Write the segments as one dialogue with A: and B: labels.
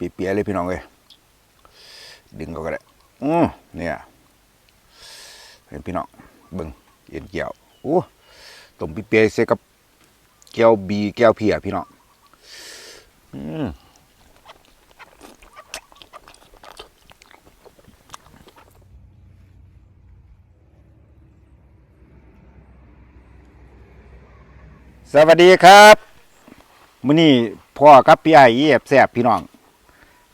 A: ปีเปียๆเลยพี่น้องเลยดึงก็ก็ได้อือเนี่ยเห็นพี่น้องเบิ่งเอ็นเกี่ยวโอ้ต้มปีเปียๆใส่กับแก้วบีแก้วเพียพี่น้องอืมสวัสดีครับมื้อนี้พ่อกับพี่ไอ้เอียบแซ่บพี่น้อง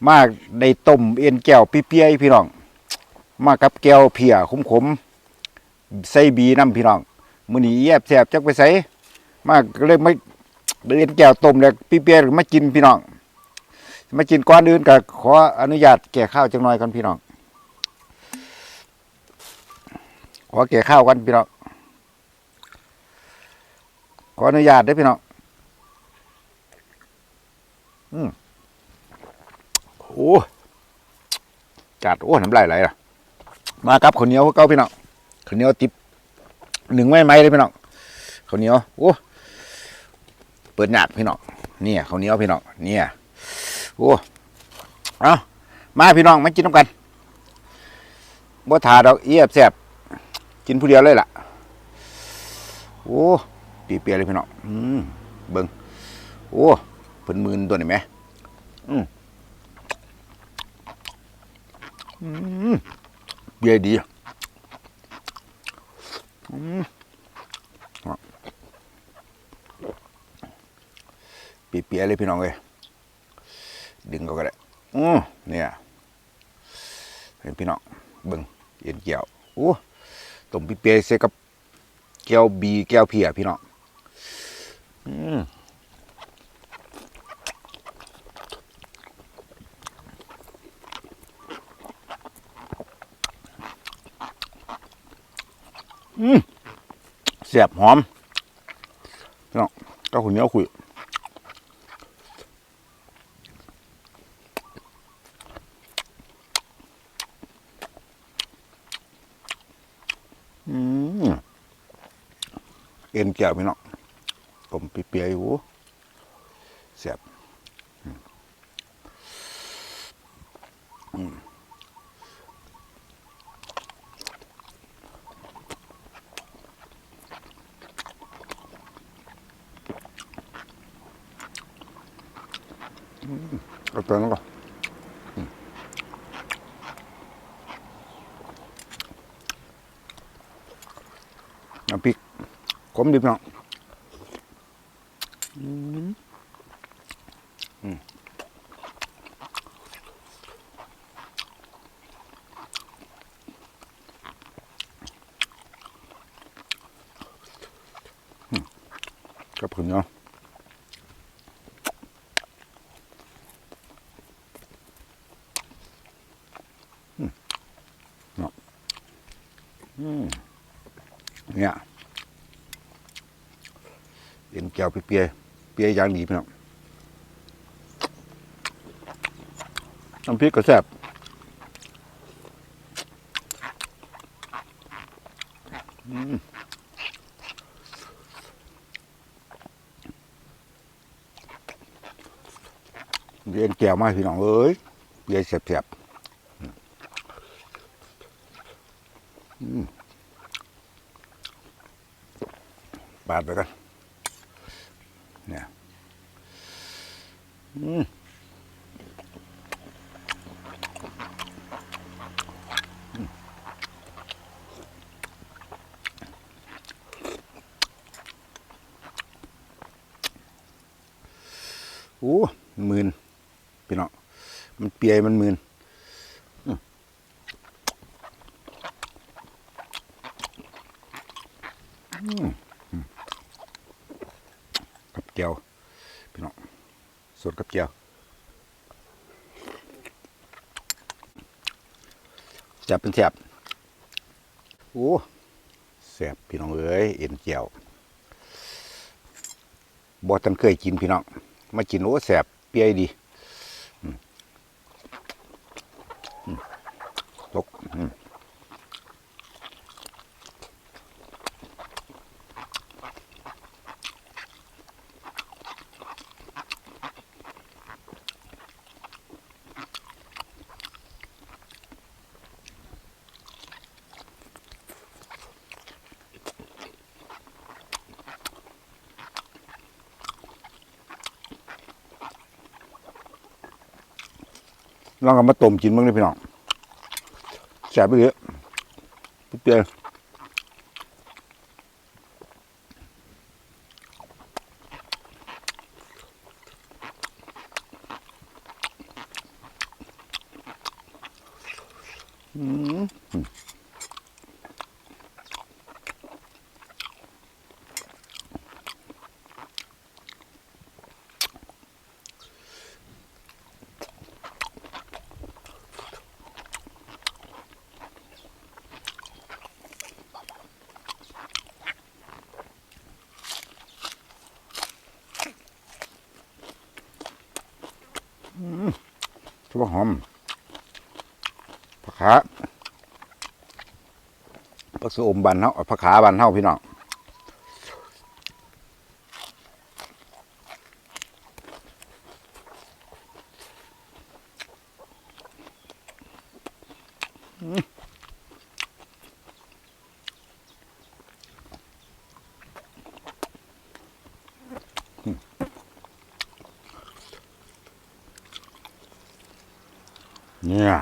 A: มาได้ต้มเอ็นแก้วปีเปียพี่น้อง มากับแก้วเพียขมๆใส่บีน้ำพี่น้องมือนี้เอียบแซ่บจักไปใส่มากเลยไม่เอ็นแก้วต้มแล้วเปียมากินพี่น้องมากินก่อนอื่นก็ขออนุญาตแก่ข้าวจังหน่อยก่อนพี่น้องขอแก่ข้าวกันพี่น้องขออนุญาตได้พี่น้องอืม โอ้จัดโอ้น้ำลายไหลล่ะ มากับข้าวเหนียวเก้าพี่น้องข้าวเหนียวติบหนึ่งไม้ไม้เลยพี่น้องข้าวเหนียวโอ้เปิดหยาดพี่น้องเนี่ยข้าวเหนียวพี่น้องเนี่ยโอ้เอามาพี่น้องมากินน้ำกันบ่ถาดอกเอียบแสบกินผู้เดียวเลยล่ะโอ้ปีเปียเลยพี่น้องอืมเบิ่งโอ้เพิ่นมื่นตัวนี่ไหมอืมอืม เบียดีอืมอะปีเปียเลยพี่น้องเลยดึงก็ก็ได้อือเนี่ยเห็นพี่น้องเบิ่งเอ็นเกี่ยวโอ้ต้มปีเปียใส่กับแก้วบีแก้วเพียพี่น้องอืม เสียบหอมพี่น้องก็หุ่นเนี้ยคุยเอ็นแก้วพี่น้องผมเปียอยู่เสียบอืมอืมอืม เอาตัวนั้นก่อนอืมน้ำพริก ขมดิบเนาะอืมอืมอืมกับผุนเนาะอืมเนาะอืม เนี่ยเอ็นแก้วเปียเปียอย่างดีพี่น้องน้ำพริกก็แซ่บอืมเอ็นแก้วมาพี่น้องเอ้ยเปียแซ่บๆอืมปาดไปกันเนี่ยอืมโอ้มื่นพี่น้องมันเปียมันมื่นอืม อืมกับเจียวพี่น้องสดกับเจียวจับเป็นแสบโอ้แสบพี่น้องเอ้ยเอ็นเจียวบอตันเคยกินพี่น้องมากินโอ้แสบเปียดีอืมอืมตก ลองเอามาต้มกินบ้างเลยพี่น้องแซ่บไปเยอะเปรี้ยวอืมถื อว่าหอมผักขาผักสะอมบันเฮาผักขาบันเฮาพี่น้องอืม เนี่ย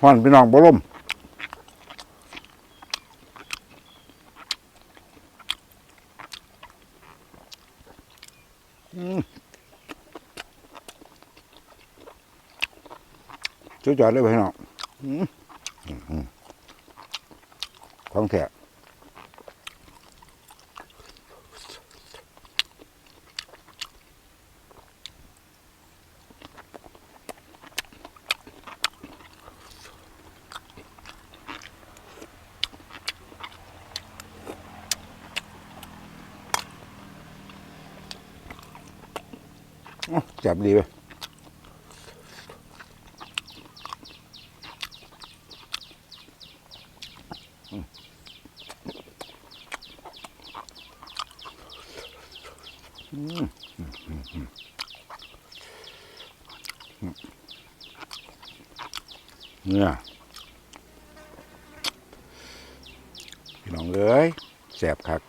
A: ฮ้อนพี่น้องบ่ล่มจุดจอดเลยพี่น้องอืม ของแท้จับดีไป เนี่ยพี่น้องเอ้ยแสบคัก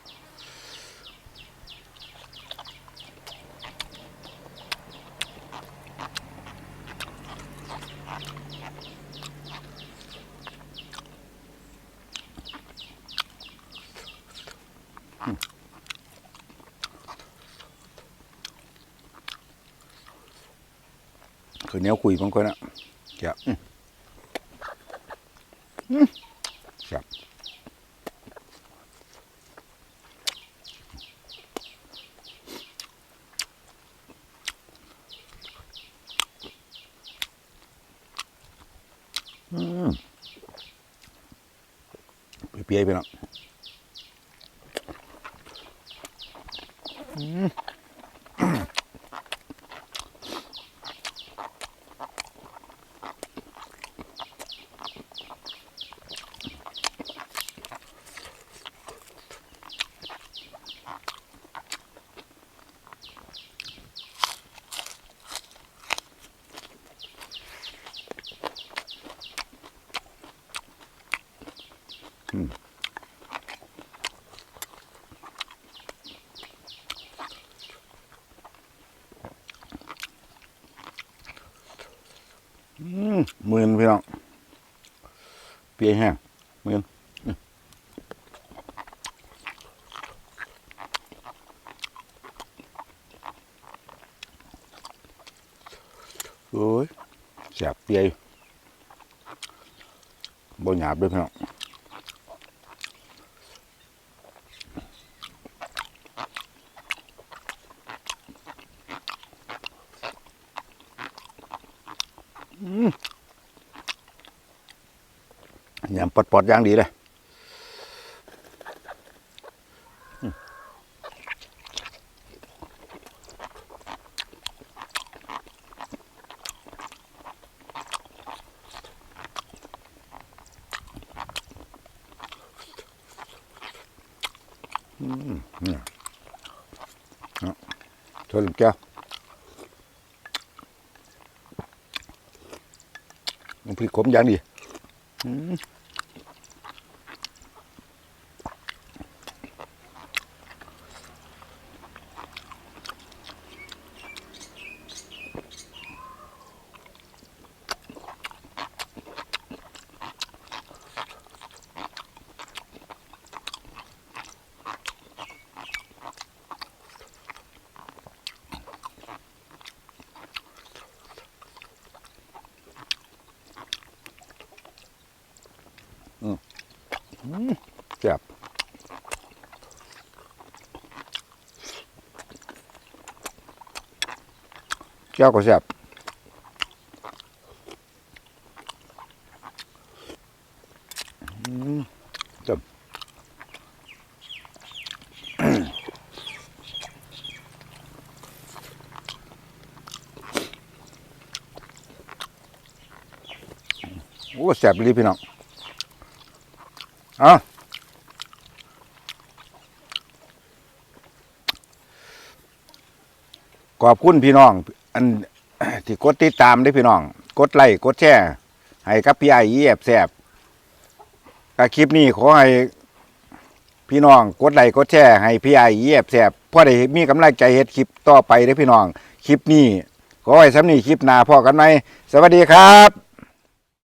A: เนี้ยคุยบางคนอะแกะอืมอืมแซ่บอืมเปียไปเนาะอืม หมื่นพี่น้องเปียแห้งหมื่นโอ้ยแสบเปียบนหยาบด้วยพี่น้อง ยำปอดๆอย่างดีเลยอืมเนี่ยช่วยลูกแก้วน้ำพริกขมอย่างดี อืม แซ่บแก้วก็แซ่บอืมแซ่บโอ้แซ่บลยพี่น้อง อะขอบคุณพี่น้อง อันที่กดติดตามได้พี่น้อง กดไลค์กดแชร์ให้กับพี่ไอ้เยียบแซ่บก็คลิปนี้ขอให้พี่น้องกดไลค์กดแชร์ให้พี่ไอ้เยียบแซ่บเพราะได้มีกำลังใจเฮ็ดคลิปต่อไปเด้พี่น้อง คลิปนี้ขอให้สำนีคลิปหน้าพอกันไหมสวัสดีครับ